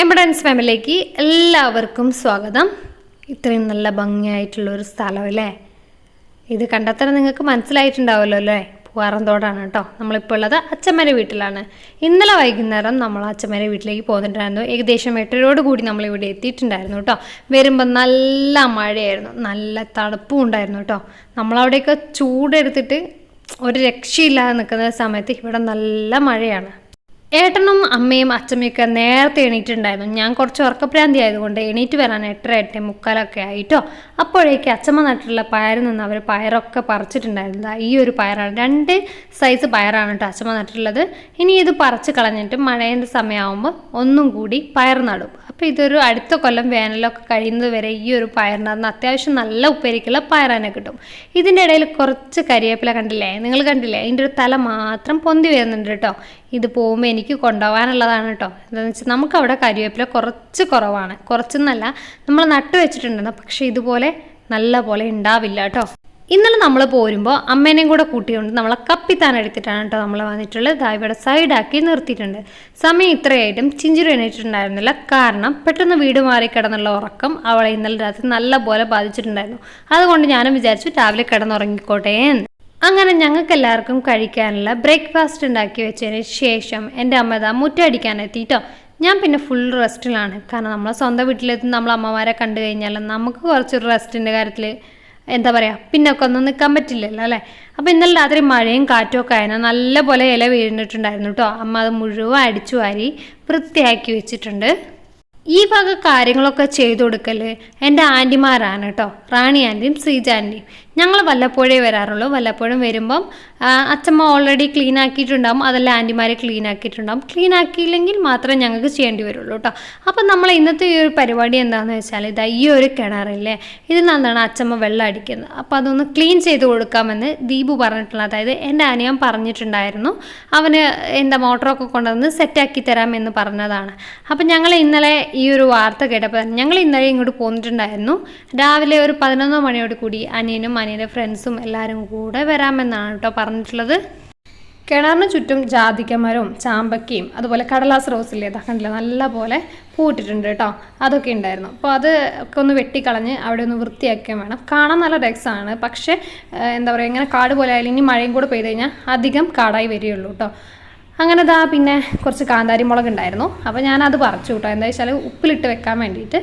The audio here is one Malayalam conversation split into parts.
എംബഡൻസ് ഫാമിലിക്ക് എല്ലാവർക്കും സ്വാഗതം. ഇത്രയും നല്ല ഭംഗിയായിട്ടുള്ള ഒരു സ്ഥലം അല്ലേ? ഇത് കണ്ടെത്താൻ നിങ്ങൾക്ക് മനസ്സിലായിട്ടുണ്ടാവുമല്ലോ അല്ലേ? പൂവാറന്തോടാണ് കേട്ടോ. നമ്മളിപ്പോൾ ഉള്ളത് അച്ഛന്മാരെ വീട്ടിലാണ്. ഇന്നലെ വൈകുന്നേരം നമ്മൾ അച്ഛന്മാരെ വീട്ടിലേക്ക് പോന്നിട്ടുണ്ടായിരുന്നു. ഏകദേശം എട്ടരയോട് കൂടി നമ്മൾ ഇവിടെ എത്തിയിട്ടുണ്ടായിരുന്നു കേട്ടോ. വരുമ്പോൾ നല്ല മഴയായിരുന്നു. നല്ല തണുപ്പും ഉണ്ടായിരുന്നു കേട്ടോ. നമ്മളവിടെയൊക്കെ ചൂടെടുത്തിട്ട് ഒരു രക്ഷയില്ലാതെ നിൽക്കുന്ന സമയത്ത് ഇവിടെ നല്ല മഴയാണ്. ഏട്ടനും അമ്മയും അച്ഛമ്മയൊക്കെ നേരത്തെ എണീറ്റുണ്ടായിരുന്നു ഞാൻ കുറച്ച് ഉറക്കപ്രാന്തി ആയതുകൊണ്ട് എണീറ്റ് വരാൻ എട്ടര എട്ട് മുക്കാലൊക്കെ ആയിട്ടോ. അപ്പോഴേക്ക് അച്ഛമ്മ നട്ടിട്ടുള്ള പയറിൽ നിന്ന് അവർ പയറൊക്കെ പറിച്ചിട്ടുണ്ടായിരുന്നു ഈ ഒരു പയറാണ്. രണ്ട് സൈസ് പയറാണ് കേട്ടോ അച്ഛമ്മ നട്ടിട്ടുള്ളത് ഇനി ഇത് പറിച്ച് കളഞ്ഞിട്ട് മഴേന്റെ സമയമാകുമ്പോൾ ഒന്നും കൂടി പയർ നടും. അപ്പോൾ ഇതൊരു അടുത്ത കൊല്ലം വേനലൊക്കെ കഴിയുന്നത് വരെ ഈ ഒരു പയറിനകത്ത് അത്യാവശ്യം നല്ല ഉപ്പേരിക്കുള്ള പയറാനെ കിട്ടും. ഇതിന്റെ ഇടയിൽ കുറച്ച് കരിവേപ്പില കണ്ടില്ലേ? നിങ്ങൾ കണ്ടില്ലേ? അതിന്റെ ഒരു തല മാത്രം പൊന്തി വരുന്നുണ്ട് കേട്ടോ. ഇത് പോകുമ്പോൾ എനിക്ക് കൊണ്ടുപോകാനുള്ളതാണ് കേട്ടോ. എന്താണെന്ന് വെച്ചാൽ നമുക്കവിടെ കരിവേപ്പില കുറച്ച് കുറവാണ്. കുറച്ചെന്നല്ല നമ്മൾ നട്ട് വെച്ചിട്ടുണ്ടെന്ന് പക്ഷേ ഇതുപോലെ നല്ല പോലെ ഉണ്ടാവില്ല കേട്ടോ. ഇന്നലെ നമ്മൾ പോരുമ്പോൾ അമ്മേനെയും കൂടെ കൂട്ടിക്കൊണ്ട് നമ്മളെ കപ്പിത്താൻ എടുത്തിട്ടാണ് കേട്ടോ നമ്മൾ വന്നിട്ടുള്ളത്. ദാ ഇവിടെ സൈഡാക്കി നിർത്തിയിട്ടുണ്ട്. സമയം ഇത്രയായിട്ടും. ചിഞ്ചിരി എണീറ്റിട്ടുണ്ടായിരുന്നില്ല. കാരണം പെട്ടെന്ന് വീട് മാറി കിടന്നുള്ള ഉറക്കം അവളെ ഇന്നലെ രാത്രി നല്ല പോലെ ബാധിച്ചിട്ടുണ്ടായിരുന്നു. അതുകൊണ്ട് ഞാനും വിചാരിച്ചു രാവിലെ കിടന്നുറങ്ങിക്കോട്ടെ എന്ന്. അങ്ങനെ ഞങ്ങൾക്ക് എല്ലാവർക്കും കഴിക്കാനുള്ള ബ്രേക്ക്ഫാസ്റ്റ് ഉണ്ടാക്കി വെച്ചതിന് ശേഷം എന്റെ അമ്മ ഇതാ മുറ്റടിക്കാനെത്തിയിട്ടോ ഞാൻ പിന്നെ ഫുൾ റെസ്റ്റിലാണ്. കാരണം നമ്മളെ സ്വന്തം വീട്ടിലെത്തി നമ്മൾ അമ്മമാരെ കണ്ടു കഴിഞ്ഞാൽ നമുക്ക് കുറച്ചൊരു റെസ്റ്റിന്റെ കാര്യത്തിൽ എന്താ പറയുക പിന്നൊക്കെ ഒന്നും നിൽക്കാൻ പറ്റില്ലല്ലോ അല്ലേ? അപ്പോൾ ഇന്നലെ രാത്രി മഴയും കാറ്റും ഒക്കെ ആയിരുന്നു. നല്ലപോലെ ഇല വീണിട്ടുണ്ടായിരുന്നു കേട്ടോ അമ്മ അത് മുഴുവൻ അടിച്ചു വാരി വൃത്തിയാക്കി വെച്ചിട്ടുണ്ട്. ഈ വക കാര്യങ്ങളൊക്കെ ചെയ്തു കൊടുക്കൽ എന്റെ ആന്റിമാരാണ് കേട്ടോ റാണി ആന്റിയും ശ്രീജ ആന്റിയും. ഞങ്ങൾ വല്ലപ്പോഴേ വരാറുള്ളൂ. വല്ലപ്പോഴും വരുമ്പം അച്ഛമ്മ ഓൾറെഡി ക്ലീൻ ആക്കിയിട്ടുണ്ടാകും അതെല്ലാം ആന്റിമാർ ക്ലീൻ ആക്കിയിട്ടുണ്ടാകും ക്ലീൻ ആക്കിയില്ലെങ്കിൽ മാത്രമേ ഞങ്ങൾക്ക് ചെയ്യേണ്ടി വരുള്ളൂ കേട്ടോ അപ്പം നമ്മൾ ഇന്നത്തെ ഈ ഒരു പരിപാടി എന്താണെന്ന് വെച്ചാൽ ഇതാ ഈ ഒരു കിണറില്ലേ ഇതിൽ നിന്നാണ് അച്ഛമ്മ വെള്ളം അടിക്കുന്നത്. അപ്പോൾ അതൊന്ന് ക്ലീൻ ചെയ്ത് കൊടുക്കാമെന്ന് ദീപു പറഞ്ഞിട്ടുള്ള അതായത് എന്റെ അനിയൻ പറഞ്ഞിട്ടുണ്ടായിരുന്നു. അവന് എന്താ മോട്ടറൊക്കെ കൊണ്ടുവന്ന് സെറ്റാക്കി തരാമെന്ന് പറഞ്ഞതാണ്. അപ്പം ഞങ്ങൾ ഇന്നലെ ഈ ഒരു വാർത്ത കേട്ടപ്പോൾ ഞങ്ങൾ ഇന്നലെ ഇങ്ങോട്ട് പോന്നിട്ടുണ്ടായിരുന്നു. രാവിലെ ഒരു പതിനൊന്ന് മണിയോട് കൂടി അനിയനും അനിയന്റെ ഫ്രണ്ട്സും എല്ലാവരും കൂടെ വരാമെന്നാണ് കേട്ടോ പറഞ്ഞിട്ടുള്ളത്. കിണറിന് ചുറ്റും ജാതിക്കമരവും ചാമ്പക്കയും അതുപോലെ കടലാസ് റോസില്ലേ കണ്ടില്ല? നല്ല പോലെ പൂട്ടിട്ടുണ്ട് കേട്ടോ അതൊക്കെ ഉണ്ടായിരുന്നു. അപ്പോൾ അത് ഒക്കെ ഒന്ന് വെട്ടിക്കളഞ്ഞ് അവിടെ ഒന്ന് വൃത്തിയാക്കുകയും വേണം. കാണാൻ നല്ല രസമാണ് പക്ഷേ എന്താ പറയുക ഇങ്ങനെ കാട് പോലെ ആയാലും ഇനി മഴയും കൂടെ പെയ്ത് കഴിഞ്ഞാൽ അധികം കാടായി വരികയുള്ളൂ കേട്ടോ അങ്ങനെ ദാ പിന്നെ കുറച്ച് കാന്താരി മുളക് ഉണ്ടായിരുന്നു. അപ്പോൾ ഞാനത് പറിച്ചു കേട്ടോ എന്താ വെച്ചാൽ ഉപ്പിലിട്ട് വെക്കാൻ വേണ്ടിയിട്ട്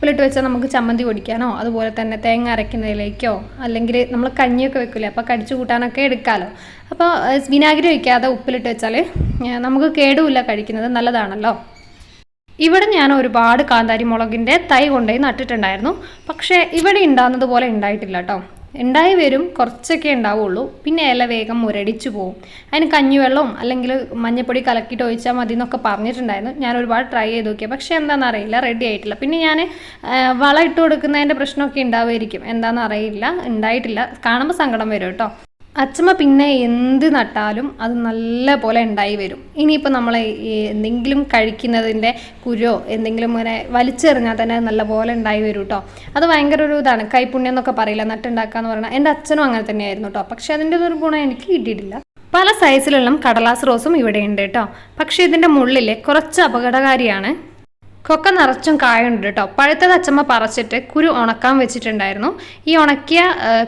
ഉപ്പിലിട്ട് വെച്ചാൽ നമുക്ക് ചമ്മന്തി പൊടിക്കാനോ അതുപോലെ തന്നെ തേങ്ങ അരയ്ക്കുന്നതിലേക്കോ അല്ലെങ്കിൽ നമ്മൾ കഞ്ഞിയൊക്കെ വെക്കില്ലേ അപ്പോൾ കടിച്ചു കൂട്ടാനൊക്കെ എടുക്കാമല്ലോ അപ്പോൾ വിനാഗിരി വയ്ക്കാതെ ഉപ്പിലിട്ട് വെച്ചാൽ നമുക്ക് കേടുമില്ല കഴിക്കുന്നത് നല്ലതാണല്ലോ. ഇവിടെ ഞാൻ ഒരുപാട് കാന്താരി മുളകിന്റെ തൈ കൊണ്ടുപോയി നട്ടിട്ടുണ്ടായിരുന്നു. പക്ഷേ ഇവിടെ ഉണ്ടാകുന്നത് പോലെ ഉണ്ടായിട്ടില്ല കേട്ടോ. ഉണ്ടായി വരും കുറച്ചൊക്കെ ഉണ്ടാവുള്ളൂ. പിന്നെ ഇല വേഗം മുരടിച്ചു പോകും അതിന് കഞ്ഞിവെള്ളവും അല്ലെങ്കിൽ മഞ്ഞപ്പൊടി കലക്കിയിട്ട് ഒഴിച്ചാൽ മതി എന്നൊക്കെ പറഞ്ഞിട്ടുണ്ടായിരുന്നു. ഞാൻ ഒരുപാട് ട്രൈ ചെയ്ത് നോക്കിയാൽ പക്ഷേ എന്താണെന്ന് അറിയില്ല റെഡി ആയിട്ടില്ല. പിന്നെ ഞാൻ വളം ഇട്ട് കൊടുക്കുന്നതിന്റെ പ്രശ്നമൊക്കെ ഉണ്ടാവുമായിരിക്കും. എന്താണെന്ന് അറിയില്ല ഉണ്ടായിട്ടില്ല. കാണുമ്പോൾ സങ്കടം വരും കേട്ടോ. അച്ചമ്മ പിന്നെ എന്ത് നട്ടാലും അത് നല്ല പോലെ ഉണ്ടായി വരും. ഇനിയിപ്പോൾ നമ്മൾ എന്തെങ്കിലും കഴിക്കുന്നതിന്റെ കുരോ എന്തെങ്കിലും ഇങ്ങനെ വലിച്ചെറിഞ്ഞാൽ തന്നെ നല്ല പോലെ ഉണ്ടായി വരും കേട്ടോ അത് ഭയങ്കര ഒരു ഇതാണ്. കൈപുണ്യം എന്നൊക്കെ പറയില്ല. നട്ടുണ്ടാക്കാന്ന് പറഞ്ഞാൽ എന്റെ അച്ഛനും അങ്ങനെ തന്നെയായിരുന്നു കേട്ടോ പക്ഷേ അതിന്റെ ഒരു ഗുണം എനിക്ക് കിട്ടിയിട്ടില്ല. പല സൈസിലുള്ള കടലാസ് റോസും ഇവിടെ ഉണ്ട് കേട്ടോ പക്ഷേ ഇതിന്റെ മുള്ളിൽ കുറച്ച് അപകടകാരിയാണ് കൊക്ക നിറച്ചും കായുണ്ട് കേട്ടോ. പഴുത്തത് അച്ചമ്മ പറിച്ചിട്ട് കുരു ഉണക്കാൻ വെച്ചിട്ടുണ്ടായിരുന്നു. ഈ ഉണക്കിയ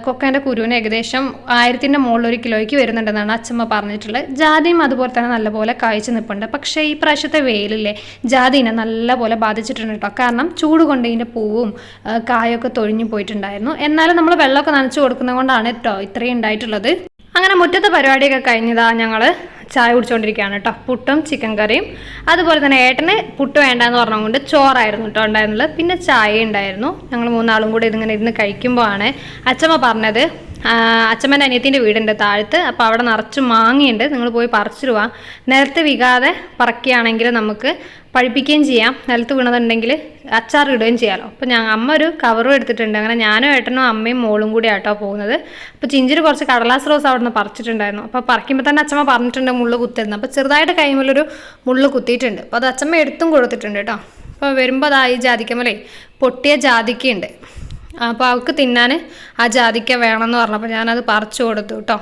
കൊക്കേന്റെ കുരുവിന് ഏകദേശം ആയിരത്തിന്റെ മുകളിൽ ഒരു കിലോയ്ക്ക് വരുന്നുണ്ടെന്നാണ് അച്ചമ്മ പറഞ്ഞിട്ടുള്ളത്. ജാതിയും അതുപോലെ തന്നെ നല്ലപോലെ കായ്ച്ചു നിൽപ്പുണ്ട് പക്ഷേ ഈ പ്രാവശ്യത്തെ വെയിലില്ലേ ജാതിനെ നല്ലപോലെ ബാധിച്ചിട്ടുണ്ട് കേട്ടോ. കാരണം ചൂട് കൊണ്ട് ഇതിന്റെ പൂവും കായൊക്കെ തൊഴിഞ്ഞു പോയിട്ടുണ്ടായിരുന്നു. എന്നാലും നമ്മൾ വെള്ളമൊക്കെ നനച്ചു കൊടുക്കുന്നത് കൊണ്ടാണ് കേട്ടോ ഇത്രയും ഉണ്ടായിട്ടുള്ളത്. അങ്ങനെ മുറ്റത്തെ പരിപാടിയൊക്കെ കഴിഞ്ഞതാ ഞങ്ങൾ ചായ കുടിച്ചുകൊണ്ടിരിക്കുകയാണ് കേട്ടോ പുട്ടും ചിക്കൻ കറിയും. അതുപോലെ തന്നെ ഏട്ടന് പുട്ട് വേണ്ടാന്ന് പറഞ്ഞുകൊണ്ട് ചോറായിരുന്നു കേട്ടോ ഉണ്ടായിരുന്നത്. പിന്നെ ചായ ഉണ്ടായിരുന്നു. ഞങ്ങൾ മൂന്നാളും കൂടി ഇതിങ്ങനെ ഇരുന്ന് കഴിക്കുമ്പോഴാണ് അച്ഛമ്മ പറഞ്ഞത് ആ, അച്ചമ്മന്റെ അനിയത്തിന്റെ വീടുണ്ട് താഴത്ത്. അപ്പോൾ അവിടെ നിറച്ച് മാങ്ങയുണ്ട്. നിങ്ങൾ പോയി പറിച്ചിരുവ നിലത്ത് വികാതെ പറക്കുകയാണെങ്കിൽ നമുക്ക് പഴിപ്പിക്കുകയും ചെയ്യാം. നിലത്ത് വീണതുണ്ടെങ്കിൽ അച്ചാർ ഇടുകയും ചെയ്യാമല്ലോ അപ്പോൾ ഞാൻ അമ്മ ഒരു കവറും എടുത്തിട്ടുണ്ട്. അങ്ങനെ ഞാനും ഏട്ടനും അമ്മയും മോളും കൂടി ആട്ടോ പോകുന്നത്. അപ്പോൾ ചിഞ്ചിരി കുറച്ച് കടലാസ് റോസ് അവിടെ നിന്ന് പറിച്ചിട്ടുണ്ടായിരുന്നു. അപ്പോൾ പറിക്കുമ്പോൾ തന്നെ അച്ഛമ്മ പറഞ്ഞിട്ടുണ്ട് മുള്ളു കുത്തിരുന്നു അപ്പോൾ ചെറുതായിട്ട് കൈമലൊരു മുള്ളു കുത്തിയിട്ടുണ്ട്. അപ്പോൾ അത് അച്ഛമ്മ എടുത്തും കൊടുത്തിട്ടുണ്ട് കേട്ടോ. അപ്പോൾ വരുമ്പോൾ അതായി ജാതിക്കമ്മലേ പൊട്ടിയ ജാതിക്കയുണ്ട്. അപ്പോൾ അവൾക്ക് തിന്നാൻ ആ ജാതിക്ക വേണമെന്ന് പറഞ്ഞപ്പോൾ ഞാനത് പറിച്ചു കൊടുത്തു കേട്ടോ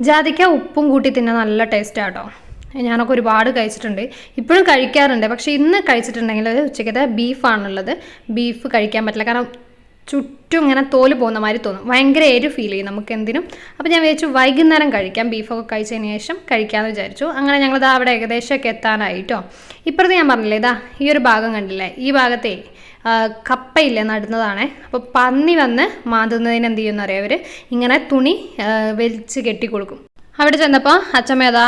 ജാതിക്ക ഉപ്പും കൂട്ടി തിന്നാൻ നല്ല ടേസ്റ്റാണ് കേട്ടോ ഞാനൊക്കെ ഒരുപാട് കഴിച്ചിട്ടുണ്ട്. ഇപ്പോഴും കഴിക്കാറുണ്ട്. പക്ഷേ ഇന്ന് കഴിച്ചിട്ടുണ്ടെങ്കിൽ ഉച്ചയ്ക്കത്തെ ബീഫാണുള്ളത് ബീഫ് കഴിക്കാൻ പറ്റില്ല. കാരണം ചുറ്റും ഇങ്ങനെ തോൽ പോകുന്ന മാതിരി തോന്നും. ഭയങ്കര എരു ഫീൽ ചെയ്യും നമുക്ക് എന്തിനും. അപ്പോൾ ഞാൻ വിചാരിച്ചു വൈകുന്നേരം കഴിക്കാം. ബീഫൊക്കെ കഴിച്ചതിന് ശേഷം കഴിക്കാമെന്ന് വിചാരിച്ചു. അങ്ങനെ ഞങ്ങളിതാ അവിടെ ഏകദേശമൊക്കെ എത്താനായിട്ടോ ഇപ്പുറത്ത് ഞാൻ പറഞ്ഞില്ലേ ഇതാ ഈ ഒരു ഭാഗം കണ്ടില്ലേ? ഈ ഭാഗത്തെ കപ്പയില്ലേ നടുന്നതാണ്. അപ്പോൾ പന്നി വന്ന് മാന്തുന്നതിന് എന്ത് ചെയ്യുമെന്ന് അറിയാം അവർ ഇങ്ങനെ തുണി വലിച്ച് കെട്ടി കൊടുക്കും. അവിടെ ചെന്നപ്പോൾ അച്ഛമ്മേതാ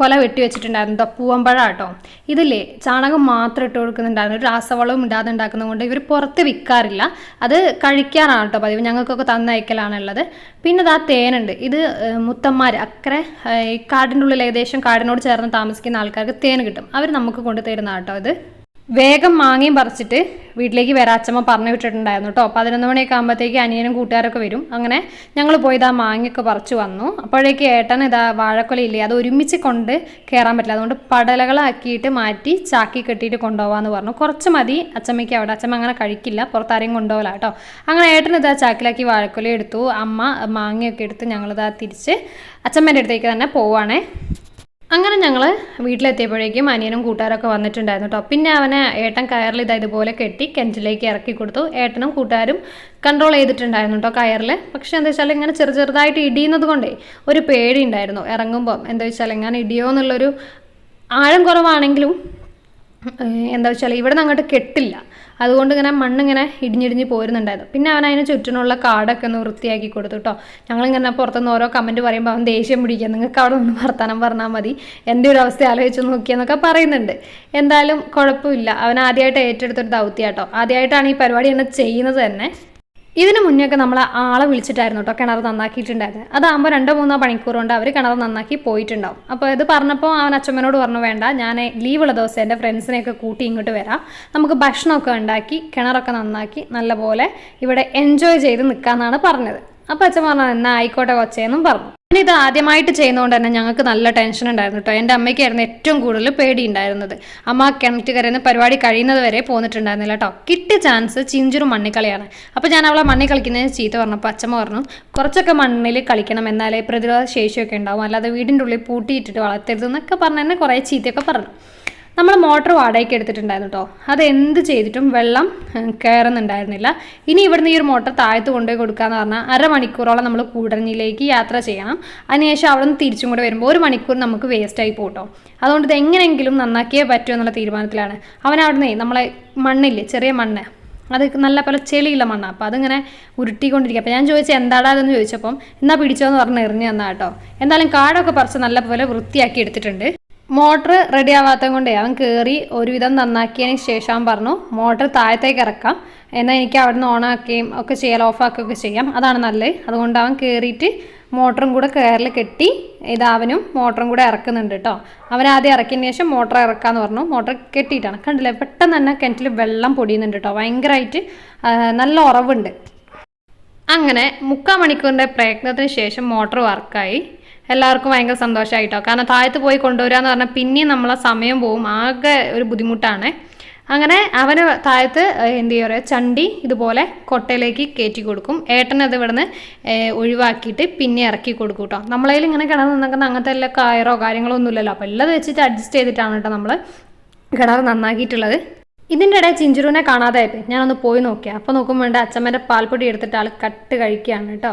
കൊല വെട്ടി വെച്ചിട്ടുണ്ടായിരുന്നു. പൂവമ്പഴ കേട്ടോ ഇതില്ലേ ചാണകം മാത്രം ഇട്ട് കൊടുക്കുന്നുണ്ടായിരുന്നു. രാസവളവും ഇടാതെ ഉണ്ടാക്കുന്നത് കൊണ്ട് ഇവർ പുറത്ത് വിൽക്കാറില്ല അത് കഴിക്കാറാണ് കേട്ടോ പതിവ്. ഞങ്ങൾക്കൊക്കെ തന്നയക്കലാണുള്ളത്. പിന്നെ ഇതാ തേനുണ്ട്. ഇത് മുത്തന്മാർ അക്കരെ ഈ കാടിന്റെ ഉള്ളിൽ ഏകദേശം കാടിനോട് ചേർന്ന് താമസിക്കുന്ന ആൾക്കാർക്ക് തേൻ കിട്ടും. അവർ നമുക്ക് കൊണ്ടുതരുന്നതാണ് തരുന്ന കേട്ടോ ഇത്. വേഗം മാങ്ങയും പറിച്ചിട്ട് വീട്ടിലേക്ക് വരാ അച്ഛമ്മ പറഞ്ഞു വിട്ടിട്ടുണ്ടായിരുന്നു കേട്ടോ പതിനൊന്ന് മണിയൊക്കെ ആകുമ്പോഴത്തേക്ക് അനിയനും കൂട്ടുകാരൊക്കെ വരും. അങ്ങനെ ഞങ്ങൾ പോയി ഇതാ മാങ്ങയൊക്കെ പറിച്ചു വന്നു. അപ്പോഴേക്ക് ഏട്ടൻ ഇതാ വാഴക്കൊലയില്ലേ അത് ഒരുമിച്ച് കൊണ്ട് കയറാൻ പറ്റില്ല. അതുകൊണ്ട് പടലകളാക്കിയിട്ട് മാറ്റി ചാക്കി കെട്ടിയിട്ട് കൊണ്ടുപോകാമെന്ന് പറഞ്ഞു. കുറച്ച് മതി അച്ഛമ്മയ്ക്ക് അവിടെ. അച്ഛമ്മ അങ്ങനെ കഴിക്കില്ല. പുറത്താരെയും കൊണ്ടുപോകില്ല കേട്ടോ അങ്ങനെ ഏട്ടൻ ഇതാ ചാക്കിലാക്കി വാഴക്കൊല എടുത്തു. അമ്മ മാങ്ങയൊക്കെ എടുത്ത് ഞങ്ങളിതാ തിരിച്ച് അച്ഛമ്മേന്റെ അടുത്തേക്ക് തന്നെ പോവാണേ. അങ്ങനെ ഞങ്ങൾ വീട്ടിലെത്തിയപ്പോഴേക്കും അനിയനും കൂട്ടുകാരൊക്കെ വന്നിട്ടുണ്ടായിരുന്നു കേട്ടോ പിന്നെ അവനെ ഏട്ടൻ കയറിൽ ഇതാ ഇതുപോലെ കെട്ടി കിണറ്റിലേക്ക് ഇറക്കി കൊടുത്തു. ഏട്ടനും കൂട്ടുകാരും കൺട്രോൾ ചെയ്തിട്ടുണ്ടായിരുന്നു കേട്ടോ കയറിൽ പക്ഷെ എന്താ വെച്ചാൽ ഇങ്ങനെ ചെറു ചെറുതായിട്ട് ഇടിയുന്നത് കൊണ്ടേ ഒരു പേടി ഉണ്ടായിരുന്നു ഇറങ്ങുമ്പോൾ എന്താ വെച്ചാൽ ഇങ്ങനെ ഇടിയോ എന്നുള്ളൊരു ആഴം കുറവാണെങ്കിലും എന്താ വെച്ചാൽ ഇവിടെ നിന്ന് അങ്ങോട്ട് കെട്ടില്ല. അതുകൊണ്ട് ഇങ്ങനെ മണ്ണിങ്ങനെ ഇടിഞ്ഞിടിഞ്ഞ് പോരുന്നുണ്ടായിരുന്നു. പിന്നെ അവൻ അതിന് ചുറ്റിനുള്ള കാടൊക്കെ ഒന്ന് വൃത്തിയാക്കി കൊടുത്തു കേട്ടോ ഞങ്ങളിങ്ങനെ പുറത്തുനിന്ന് ഓരോ കമന്റ് പറയുമ്പോൾ അവൻ ദേഷ്യം പിടിക്കുക നിങ്ങൾക്ക് അവിടെ ഒന്ന് വർത്തമാനം പറഞ്ഞാൽ മതി. എന്റെ ഒരു അവസ്ഥ ആലോചിച്ച് നോക്കിയെന്നൊക്കെ പറയുന്നുണ്ട്. എന്തായാലും കുഴപ്പമില്ല. അവൻ ആദ്യമായിട്ട് ഏറ്റെടുത്തൊരു ദൗത്യാട്ടോ ആദ്യമായിട്ടാണ് ഈ പരിപാടി എന്നെ ചെയ്യുന്നത് തന്നെ. ഇതിന് മുന്നേ നമ്മൾ ആളെ വിളിച്ചിട്ടായിരുന്നു കേട്ടോ കിണർ നന്നാക്കിയിട്ടുണ്ടായിരുന്നത് അതാകുമ്പോൾ രണ്ടോ മൂന്നോ മണിക്കൂർ കൊണ്ട് അവർ കിണർ നന്നാക്കി പോയിട്ടുണ്ടാവും. അപ്പോൾ ഇത് പറഞ്ഞപ്പോൾ അവൻ അച്ഛമ്മനോട് പറഞ്ഞു വേണ്ട ഞാൻ ലീവുള്ള ദിവസം എന്റെ ഫ്രണ്ട്സിനെയൊക്കെ കൂട്ടി ഇങ്ങോട്ട് വരാം. നമുക്ക് ഭക്ഷണമൊക്കെ ഉണ്ടാക്കി കിണറൊക്കെ നന്നാക്കി നല്ലപോലെ ഇവിടെ എൻജോയ് ചെയ്ത് നിൽക്കാമെന്നാണ് പറഞ്ഞത്. അപ്പോൾ അച്ഛൻ പറഞ്ഞു എന്നാൽ ആയിക്കോട്ടെ കൊച്ചേന്നും പറഞ്ഞു. ഇത് ആദ്യമായിട്ട് ചെയ്യുന്നതുകൊണ്ട് തന്നെ ഞങ്ങൾക്ക് നല്ല ടെൻഷൻ ഉണ്ടായിരുന്നു കേട്ടോ എന്റെ അമ്മയ്ക്കായിരുന്നു ഏറ്റവും കൂടുതൽ പേടി ഉണ്ടായിരുന്നത്. അമ്മ കിണറ്റ് കരയുന്ന പരിപാടി കഴിയുന്നത് വരെ പോന്നിട്ടുണ്ടായിരുന്നില്ല കേട്ടോ കിട്ടിയ ചാൻസ് ചിഞ്ചുറും മണ്ണിക്കളിയാണ്. അപ്പോൾ ഞാൻ അവളെ മണ്ണിൽ കളിക്കുന്നതിന് ചീത്ത പറഞ്ഞപ്പോൾ അച്ഛമ്മ പറഞ്ഞു കുറച്ചൊക്കെ മണ്ണിൽ കളിക്കണം എന്നാലേ പ്രതിരോധ ശേഷിയൊക്കെ ഉണ്ടാവും. അല്ലാതെ വീടിന്റെ ഉള്ളിൽ പൂട്ടിയിട്ടിട്ട് വളർത്തരുത് എന്നൊക്കെ പറഞ്ഞ് തന്നെ കുറേ ചീത്തയൊക്കെ പറഞ്ഞു. നമ്മൾ മോട്ടർ വാടകയ്ക്ക് എടുത്തിട്ടുണ്ടായിരുന്നു കേട്ടോ അത് എന്ത് ചെയ്തിട്ടും വെള്ളം കയറുന്നുണ്ടായിരുന്നില്ല ഇനി ഇവിടുന്ന് ഈ ഒരു മോട്ടർ താഴത്ത് കൊണ്ടുപോയി കൊടുക്കാന്ന് പറഞ്ഞാൽ അരമണിക്കൂറോളം നമ്മൾ കൂടഞ്ഞിലേക്ക് യാത്ര ചെയ്യണം. അതിനുശേഷം അവിടെ നിന്ന് തിരിച്ചും കൂടെ വരുമ്പോൾ ഒരു മണിക്കൂർ നമുക്ക് വേസ്റ്റ് ആയി പോട്ടോ അതുകൊണ്ട് ഇത് എങ്ങനെയെങ്കിലും നന്നാക്കിയേ പറ്റൂ എന്നുള്ള തീരുമാനത്തിലാണ്. അവൻ അവിടുന്ന് നമ്മളെ മണ്ണില്ലേ ചെറിയ മണ്ണ്. അത് നല്ല പോലെ ചെളിയുള്ള മണ്ണാണ് അപ്പോൾ അതിങ്ങനെ ഉരുട്ടിക്കൊണ്ടിരിക്കുക അപ്പോൾ ഞാൻ ചോദിച്ചത് എന്താടാ അതെന്ന് ചോദിച്ചപ്പം എന്നാൽ പിടിച്ചോ എന്ന് പറഞ്ഞ് എറിഞ്ഞു തന്നാ കേട്ടോ എന്തായാലും കാടൊക്കെ പറിച്ച് നല്ല പോലെ വൃത്തിയാക്കി എടുത്തിട്ടുണ്ട്. മോട്ടർ റെഡി ആവാത്തത് കൊണ്ടേ അവൻ കയറി ഒരുവിധം നന്നാക്കിയതിന് ശേഷം അവൻ പറഞ്ഞു മോട്ടർ താഴത്തേക്ക് ഇറക്കാം. എന്നാൽ എനിക്ക് അവിടെ നിന്ന് ഓണാക്കുകയും ഒക്കെ ചെയ്യാം ഓഫാക്കുകയൊക്കെ ചെയ്യാം. അതാണ് നല്ലത്. അതുകൊണ്ട് അവൻ കയറിയിട്ട് മോട്ടറും കൂടെ കയറിൽ കെട്ടി ഇതാവനും മോട്ടറും കൂടെ ഇറക്കുന്നുണ്ട് കേട്ടോ അവൻ ആദ്യം ഇറക്കിയതിന് ശേഷം മോട്ടർ ഇറക്കാമെന്ന് പറഞ്ഞു. മോട്ടർ കെട്ടിയിട്ടാണ്. കണ്ടില്ലേ? പെട്ടെന്ന് തന്നെ കിണറ്റിൽ വെള്ളം പൊടിയുന്നുണ്ട് കേട്ടോ ഭയങ്കരമായിട്ട് നല്ല ഉറവുണ്ട്. അങ്ങനെ മുക്കാൽ മണിക്കൂറിന്റെ പ്രയത്നത്തിന് ശേഷം മോട്ടർ വർക്കായി എല്ലാവർക്കും ഭയങ്കര സന്തോഷമായിട്ടോ കാരണം താഴത്ത് പോയി കൊണ്ടുവരാന്ന് പറഞ്ഞാൽ പിന്നെയും നമ്മളെ സമയം പോവും. ആകെ ഒരു ബുദ്ധിമുട്ടാണ്. അങ്ങനെ അവന് താഴത്ത് എന്ത് ചെയ്യുക ചണ്ടി ഇതുപോലെ കൊട്ടയിലേക്ക് കയറ്റി കൊടുക്കും. ഏട്ടനത് ഇവിടുന്ന് ഒഴിവാക്കിയിട്ട് പിന്നെ ഇറക്കി കൊടുക്കും കേട്ടോ നമ്മളതിൽ ഇങ്ങനെ കിണർ നിന്നൊക്കെ അങ്ങനത്തെ എല്ലാ കയറോ കാര്യങ്ങളോ ഒന്നുമില്ലല്ലോ. അപ്പോൾ എല്ലാം വെച്ചിട്ട് അഡ്ജസ്റ്റ് ചെയ്തിട്ടാണ് കേട്ടോ നമ്മൾ കിണർ നന്നാക്കിയിട്ടുള്ളത്. ഇതിന്റെ ഇടയിൽ ചിഞ്ചുരുവിനെ കാണാതായപ്പോൾ ഞാനൊന്ന് പോയി നോക്കിയാൽ അപ്പോൾ നോക്കുമ്പോൾ വേണ്ട അച്ഛമ്മേന്റെ പാൽപ്പൊടി എടുത്തിട്ട് ആൾ കട്ട് കഴിക്കുകയാണ് കേട്ടോ.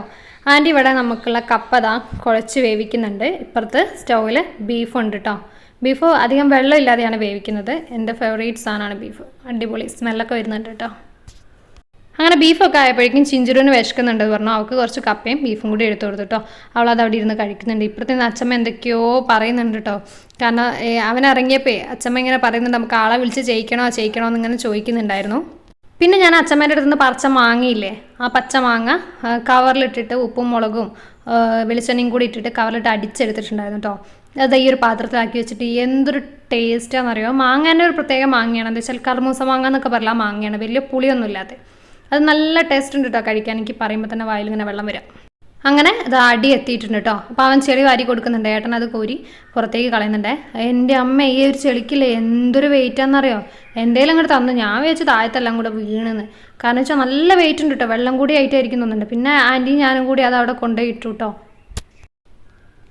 ആന്റി ഇവിടെ നമുക്കുള്ള കപ്പ താ കുഴച്ച് വേവിക്കുന്നുണ്ട്. ഇപ്പുറത്ത് സ്റ്റൗവിൽ ബീഫ് ഉണ്ട് കേട്ടോ. ബീഫ് അധികം വെള്ളം ഇല്ലാതെയാണ് വേവിക്കുന്നത്. എന്റെ ഫേവറേറ്റ് സാധനമാണ് ബീഫ്. അടിപൊളി. സ്മെല്ലൊക്കെ വരുന്നുണ്ട് കേട്ടോ. അങ്ങനെ ബീഫൊക്കെ ആയപ്പോഴേക്കും ചിഞ്ചുരുവിന് വിശക്കുന്നുണ്ട് പറഞ്ഞു. അവൾക്ക് കുറച്ച് കപ്പയും ബീഫും കൂടി എടുത്തു കൊടുത്തു കേട്ടോ അവൾ അത് അവിടെ ഇരുന്ന് കഴിക്കുന്നുണ്ട്. ഇപ്പുറത്തെ അച്ഛമ്മ എന്തൊക്കെയോ പറയുന്നുണ്ട് കേട്ടോ കാരണം അവൻ ഇറങ്ങിയപ്പോൾ അച്ഛമ്മ ഇങ്ങനെ പറയുന്നുണ്ട് നമുക്ക് ആളെ വിളിച്ച് ചെയ്യിക്കണോ ചെയ്യിക്കണോ എന്നിങ്ങനെ ചോദിക്കുന്നുണ്ടായിരുന്നു. പിന്നെ ഞാൻ അച്ഛമ്മേന്റെ അടുത്ത് നിന്ന് പറിച്ച മാങ്ങയില്ലേ ആ പച്ച മാങ്ങ കവറിലിട്ടിട്ട് ഉപ്പും മുളകും വെളിച്ചെണ്ണയും കൂടി ഇട്ടിട്ട് കവറിലിട്ട് അടിച്ചെടുത്തിട്ടുണ്ടായിരുന്നു കേട്ടോ അത് ഈ ഒരു പാത്രത്തിലാക്കി വെച്ചിട്ട് എന്തൊരു ടേസ്റ്റാണെന്നറിയോ മാങ്ങേന്റെ ഒരു പ്രത്യേക മാങ്ങയാണ്. എന്താ വെച്ചാൽ കർമൂസ മാങ്ങ എന്നൊക്കെ പറയാം മാങ്ങയാണ്. വലിയ പുളിയൊന്നും ഇല്ലാതെ അത് നല്ല ടേസ്റ്റ് ഉണ്ട് കേട്ടോ കഴിക്കാൻ. എനിക്ക് പറയുമ്പോൾ തന്നെ വായിൽ ഇങ്ങനെ വെള്ളം വരാം. അങ്ങനെ അത് അടി എത്തിയിട്ടുണ്ട് കേട്ടോ അപ്പോൾ അവൻ ചെളി വാരി കൊടുക്കുന്നുണ്ട്. ഏട്ടൻ അത് കോരി പുറത്തേക്ക് കളയുന്നുണ്ട്. എന്റെ അമ്മ ഈ ഒരു ചെളിക്കില്ലേ? എന്തൊരു വെയിറ്റ് ആണെന്നറിയോ? എന്തേലും അങ്ങോട്ട് തന്നു. ഞാൻ വെച്ച് താഴത്തെല്ലാം കൂടെ വീണെന്ന്. കാരണം വെച്ചാൽ നല്ല വെയിറ്റ് ഉണ്ട് കേട്ടോ വെള്ളം കൂടി ആയിട്ടായിരിക്കും തോന്നുന്നുണ്ട്. പിന്നെ ആന്റിയും ഞാനും കൂടി അത് അവിടെ കൊണ്ടുപോയി ഇട്ടു കേട്ടോ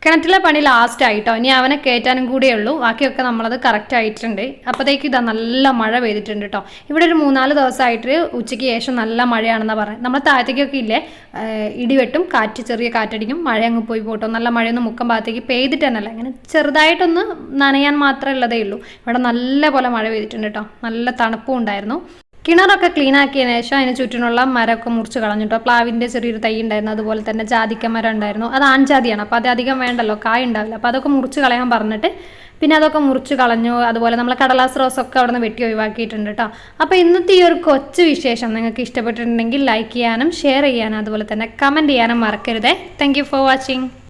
കിണറ്റിലെ പണി ലാസ്റ്റ് ആയിട്ടോ. ഇനി അവനെ കയറ്റാനും കൂടിയേ ഉള്ളൂ. ബാക്കിയൊക്കെ നമ്മളത് കറക്റ്റ് ആയിട്ടുണ്ട്. അപ്പോഴത്തേക്ക് ഇതാ നല്ല മഴ പെയ്തിട്ടുണ്ട് കേട്ടോ ഇവിടെ ഒരു മൂന്നാൽ ദിവസമായിട്ട് ഉച്ചയ്ക്ക് ശേഷം നല്ല മഴയാണെന്നാണ് പറയുന്നത് നമ്മൾ താഴത്തേക്കൊക്കെ ഇല്ലേ? ഇടിവെട്ടും കാറ്റ് ചെറിയ കാറ്റടിക്കും. മഴ അങ്ങ് പോയി പോട്ടോ. നല്ല മഴയൊന്നും മുക്കം ഭാഗത്തേക്ക് പെയ്തിട്ട് തന്നെയല്ല ഇങ്ങനെ ചെറുതായിട്ടൊന്ന് നനയാൻ മാത്രമേ ഉള്ളതേ ഉള്ളൂ. ഇവിടെ നല്ല പോലെ മഴ പെയ്തിട്ടുണ്ട് കേട്ടോ നല്ല തണുപ്പും ഉണ്ടായിരുന്നു. കിണറൊക്കെ ക്ലീൻ ആക്കിയതിന് ശേഷം അതിന് ചുറ്റിനുള്ള മരമൊക്കെ മുറിച്ച് കളഞ്ഞിട്ടോ. പ്ലാവിന്റെ ചെറിയൊരു തൈ ഉണ്ടായിരുന്നു. അതുപോലെ തന്നെ ജാതിക്ക മരം ഉണ്ടായിരുന്നു. അത് ആൺജാതിയാണ്. അപ്പോൾ അത് അധികം വേണ്ടല്ലോ. കായ ഉണ്ടാവില്ല. അപ്പോൾ അതൊക്കെ മുറിച്ച് കളയാൻ പറഞ്ഞിട്ട് പിന്നെ അതൊക്കെ മുറിച്ച് കളഞ്ഞു. അതുപോലെ നമ്മൾ കടലാസ് റോസൊക്കെ അവിടെ നിന്ന് വെട്ടി ഒഴിവാക്കിയിട്ടുണ്ട് കേട്ടോ. അപ്പോൾ ഇന്നത്തെ ഈ ഒരു കൊച്ചു വിശേഷം നിങ്ങൾക്ക് ഇഷ്ടപ്പെട്ടിട്ടുണ്ടെങ്കിൽ ലൈക്ക് ചെയ്യാനും ഷെയർ ചെയ്യാനും അതുപോലെ തന്നെ കമന്റ് ചെയ്യാനും മറക്കരുതേ. Thank for watching